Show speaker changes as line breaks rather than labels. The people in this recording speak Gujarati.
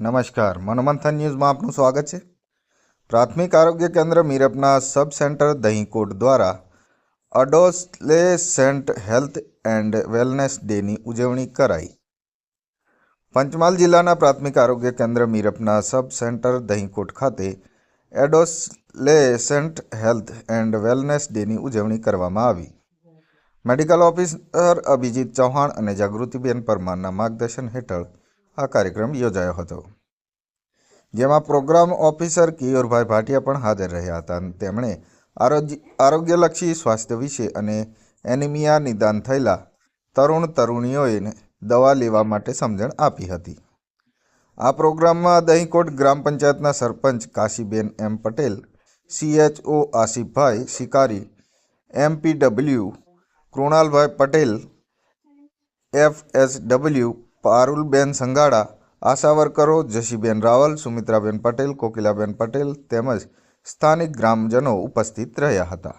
નમસ્કાર, મનોમંથન ન્યૂઝમાં આપનું સ્વાગત છે. પ્રાથમિક આરોગ્ય કેન્દ્ર મીરપના સબ સેન્ટર દહીંકોટ દ્વારા અડોલેસેન્ટ હેલ્થ એન્ડ વેલનેસ ડેની ઉજવણી કરાઈ. પંચમહાલ જિલ્લાના પ્રાથમિક આરોગ્ય કેન્દ્ર મીરપના સબ સેન્ટર દહીંકોટ ખાતે એડોલેસેન્ટ હેલ્થ એન્ડ વેલનેસ ડેની ઉજવણી કરવામાં આવી. મેડિકલ ઓફિસર અભિજીત ચૌહાણ અને જાગૃતિબેન પરમારના માર્ગદર્શન હેઠળ આ કાર્યક્રમ યોજાયો હતો. જેમાં પ્રોગ્રામ ઓફિસર કિયોરભાઈ ભાટિયા પણ હાજર રહ્યા હતા. અને તેમણે આરોગ્ય, આરોગ્યલક્ષી સ્વાસ્થ્ય વિશે અને એનિમિયા નિદાન થયેલા તરુણ તરુણીઓએ દવા લેવા માટે સમજણ આપી હતી. આ પ્રોગ્રામમાં દહીંકોટ ગ્રામ પંચાયતના સરપંચ કાશીબેન એમ Patel, CHO Asifbhai Shikari, MPW Krunalbhai Patel, FSW Parulben Sangada, ASHA વર્કરો, Jashiben Raval, Sumitraben Patel, Kokilaben Patel તેમજ સ્થાનિક ગ્રામજનો ઉપસ્થિત રહ્યા હતા.